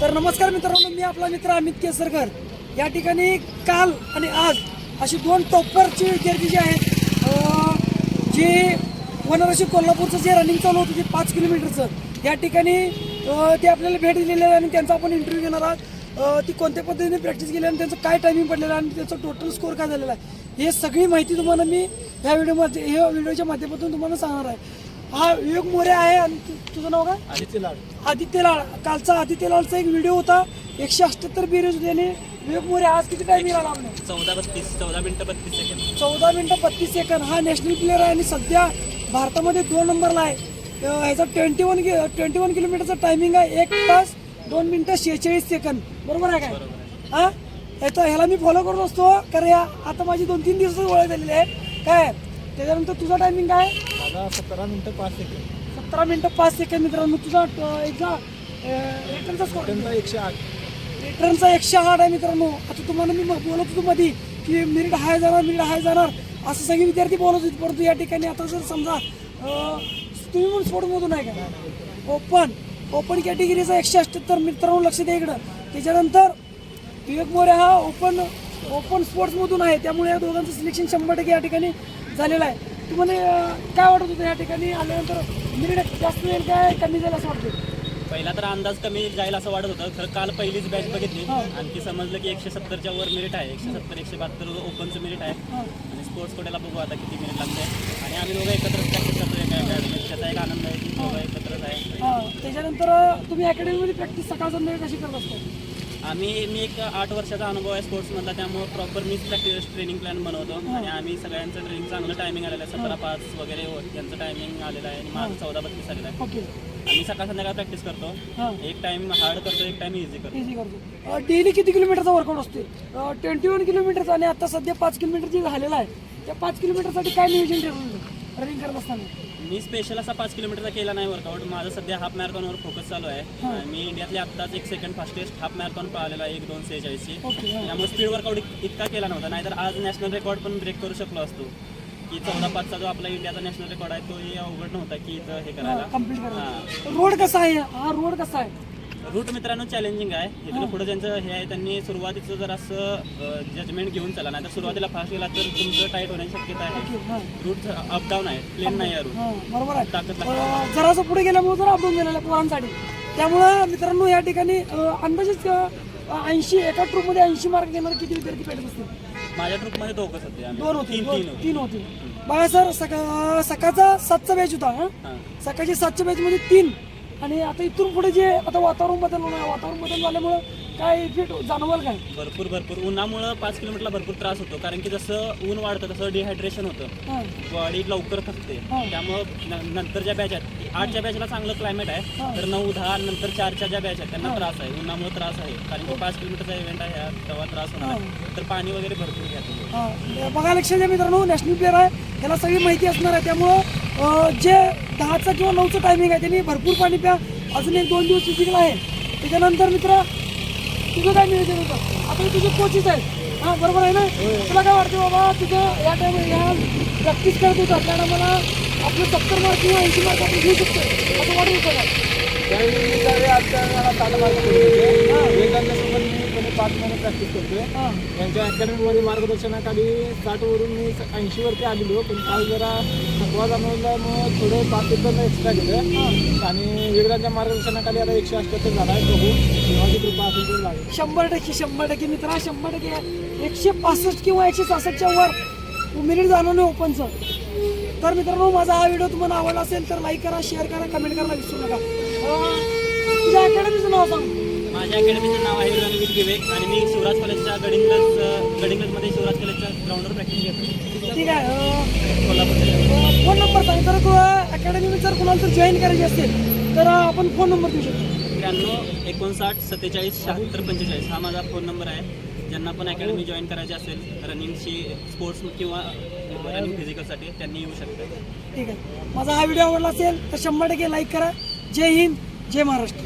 तर नमस्कार मित्रांनो मी आपला मित्र अमित केसरकर. या ठिकाणी काल आणि आज अशी दोन टॉपरची विद्यार्थी जी आहेत जी वनरशी कोल्हापूरचं जे रनिंग चालू होतं ते पाच किलोमीटरचं या ठिकाणी ते आपल्याला भेट दिलेली आहे आणि त्यांचा आपण इंटरव्ह्यू घेणार आहोत. ती कोणत्या पद्धतीने प्रॅक्टिस केली आणि त्यांचं काय टायमिंग पडलेलं आहे आणि त्याचं टोटल स्कोअर काय झालेला आहे हे सगळी माहिती तुम्हाला मी ह्या व्हिडिओमध्ये ह्या व्हिडिओच्या माध्यमातून तुम्हाला सांगणार आहे. हा विवेक मोरे आहे आणि तु- तुझं नाव काय? आदित्य लाड. आदित्य लाल कालचा आदित्य लालचा एक व्हिडिओ होता. एकशे अठ्ठ्याहत्तर बेरीज होती आणि विवेक मोरे आज किती टाइम आला आपल्या चौदा बत्तीस चौदा मिनटं बत्तीस सेकंड चौदा मिनटं पस्तीस सेकंद हा नॅशनल प्लेअर आहे आणि सध्या भारतामध्ये दोन नंबरला आहे. अं, ह्याचा ट्वेंटी वन ट्वेंटी वन किलोमीटरचा टायमिंग आहे. एक तास दोन मिनटं शेहेचाळीस सेकंद बरोबर आहे काय? हा? ह्याचा ह्याला मी फॉलो करत असतो. कारण या आता माझी दोन तीन दिवस ओळख झालेली आहे. काय? त्याच्यानंतर तुझा टायमिंग काय? सतरा मिनटं पाच सेकंड सतरा मिनटं पाच सेकंद मित्रांनो तुझा अं, एकदा रिटर्नचा स्कोर त्यांचा एकशे आठ. रिटर्नचा एकशे आठ आहे मित्रांनो. आता तुम्हाला मी मग बोलत होतो मध्ये की मिनिट हाय जाणार मिनिट हाय जाणार असं सगळे विद्यार्थी बोलत होते. परंतु या ठिकाणी आता जर समजा अं, तुम्ही पण स्पोर्टमधून आहे का? ओपन ओपन कॅटेगरीचा एकशे अठ्ठ्याहत्तर मित्रांनो लक्ष द्या इकडं. त्याच्यानंतर विवेक मोरे हा ओपन ओपन स्पोर्ट्समधून आहे. त्यामुळे या दोघांचं सिलेक्शन शंभर टक्के या ठिकाणी झालेलं आहे. तुम्हाला काय वाटत होतं या ठिकाणी? आल्यानंतर मिनिट जास्त येईल काय कमी जाईल असं वाटतं पहिला तर अंदाज कमी जाईल असं वाटत होतं. खरं काल पहिलीच बॅच बघितली. आणखी समजलं की एकशे सत्तरच्या वर मिनिट आहे. एकशे सत्तर एकशे बहात्तर ओपनचं मिनिट आहे. आणि स्पोर्ट्स कोट्याला बघू आता किती मिनिट लागते. आणि आम्ही दोघं एकत्र प्रॅक्टिस करतो एका त्याचा एक आनंद आहे की दोघं एकत्रच आहे. हा, त्याच्यानंतर तुम्ही अकॅडमीमध्ये प्रॅक्टिस सकाळ संध्याकाळी कशी करत असता? आम्ही मी एक आठ वर्षाचा अनुभव आहे स्पोर्ट्समधला त्यामुळे प्रॉपर मीच प्रॅक्टिस ट्रेनिंग प्लॅन बनवतो. आणि आम्ही सगळ्यांचं ट्रेनिंग चांगलं टायमिंग आलेलं आहे. सतरा पाच वगैरे हो- यांचं टायमिंग आलेलं आहे. आणि माझं चौदा बत्तीस आलेलं आहे. ओके. आम्ही सकाळ संध्याकाळ प्रॅक्टिस करतो. हां. एक टाइम हार्ड करतो एक टाइम इझी करतो. इझी करतो. डेली किती किलोमीटरचा वर्कआउट असतो ट्वेंटी वन किलोमीटरचा आणि आता सध्या पाच किलोमीटर जे झालेला आहे त्या पाच किलोमीटरसाठी काय नियोजन ठरवलं? रनिंग करत असताना. मी स्पेशल असा पाच किलोमीटरचा केला नाही वर्कआउट माझं सध्या हाफ मॅरेथॉनवर फोकस चालू आहे. मी इंडियातले आत्ताच एक सेकंड फास्टेस्ट हाफ मॅरेथॉन पाहिलेला आहे एक दोन सेहेचाळीसची. त्यामुळे स्पीड वर्कआउट इतका केला नव्हता. नाहीतर आज नॅशनल रेकॉर्ड पण ब्रेक करू शकलो असतो. की चौदा पाचचा जो आपला इंडियाचा नॅशनल रेकॉर्ड आहे तोही अवघड नव्हता की इथं हे करायला. रोड कसा आहे? हा रोड कसा आहे? रूट मित्रांनो चॅलेंजिंग आहे. इथलं पुढे ज्यांचं हे आहे त्यांनी सुरुवातीचं जर असं जजमेंट घेऊन चला नाही तर सुरुवातीला फास्ट गेला तर तुमचं टाईट होण्याची शक्यता आहे. हां. रूट अपडाऊन आहे प्लेन नाही आहे रूट हां बरोबर आहे. ताकद लागते. अं, जरासं पुढे गेल्यामुळे जरा अपडाऊन गेलेलं पोरांसाठी त्यामुळं मित्रांनो या ठिकाणी अं, अंदाजेच ऐंशी एका ट्रूपमध्ये ऐंशी मार्क घेणारे किती विद्यार्थी पेटत असतील? माझ्या ग्रुपमध्ये दोघंच होते आम्ही. दोन होते तीन होते तीन होते बघा सर सका सकाळचा सातचा बॅच होता हा? हां. सकाळच्या सातच्या बॅचमध्ये तीन. आणि आता इथून पुढे जे आता वातावरण बदल होणार वातावरण बदल झाल्यामुळं काय इफेक्ट जाणवाल काय? भरपूर भरपूर. उन्हामुळं पाच किलोमीटरला भरपूर त्रास होतो कारण की जसं ऊन वाढतं तसं डिहायड्रेशन होतं. हां. बॉडी लवकर थकते. हा. त्यामुळं न- नंतरच्या बॅच आहेत. आठच्या बॅचला चांगलं क्लायमेट हा. आहे तर नऊ दहा नंतर चारच्या ज्या बॅच आहेत त्यांना त्रास आहे. उन्हामुळे त्रास आहे कारण की पाच किलोमीटरचा इव्हेंट आहे हा, तेव्हा त्रास होणार आहे. तर पाणी वगैरे भरपूर घ्या. हां. बघा लक्षात द्या मित्रांनो नॅशनल प्लेअर आहे त्याला सगळी माहिती असणार आहे. त्यामुळं जे दहाचा किंवा नऊचं टायमिंग आहे. त्यांनी भरपूर पाणी प्या. अजून एक दोन दिवस फिजिकल आहे. त्याच्यानंतर मित्र तुझं काय नियोजन होतं? आता तुझे कोचेस आहेत हां बरोबर आहे ना? तुला काय वाटतं बाबा तुझं या टाइम या प्रॅक्टिस करत होता. त्या मला आपलं सत्तर मार्क किंवा ऐंशी मार्क आपण घेऊ शकतो असं वाटत होतं का? त्यावेळी आता मला सात मार्क पाच महिने प्रॅक्टिस करतोय. हां. यांच्या अकॅडमीमध्ये मार्गदर्शनाखाली साठवरून मी ऐंशीवरती आलेलो पण काल जरा थकवा जाणवल्यामुळं थोडं पाच एकदम एक्स्ट्रा केलं आणि विवेकांच्या मार्गदर्शनाखाली आता एकशे अठ्ठ्याहत्तर झाला आहे. बघू देवाची कृपा असेल तर लागेल. शंभर टक्के शंभर टक्के. मित्रा शंभर टक्के. एकशे पासष्ट किंवा एकशे सहासष्टच्या वर मिनिट नाही ओपनचं. तर मित्रांनो माझा हा व्हिडिओ तुम्हाला आवडला असेल तर लाईक करा शेअर करा कमेंट करायला विसरू नका. तुझ्या अकॅडमीचं नाव सांग. माझ्या अकॅडमीचं नाव आहे रणवीर विवेक आणि मी शिवराज कॉलेजच्या गडिंगलज गडिंगलजमध्ये शिवराज कॉलेजच्या ग्राउंडवर प्रॅक्टिस घेतो ठीक आहे अं, फोन नंबर सांग. जर तू अकॅडमी जर कुणाला जर जॉईन करायची असेल तर आपण फोन नंबर देऊ शकतो. त्र्याण्णव एकोणसाठ सत्तेचाळीस शहात्तर पंचेचाळीस हा माझा फोन नंबर आहे. ज्यांना पण अकॅडमी जॉईन करायची असेल रनिंगची स्पोर्ट्स किंवा रनिंग फिजिकलसाठी त्यांनी येऊ शकतात. ठीक आहे. माझा हा व्हिडिओ आवडला असेल तर शंभर टक्के लाईक करा. जय हिंद जय महाराष्ट्र.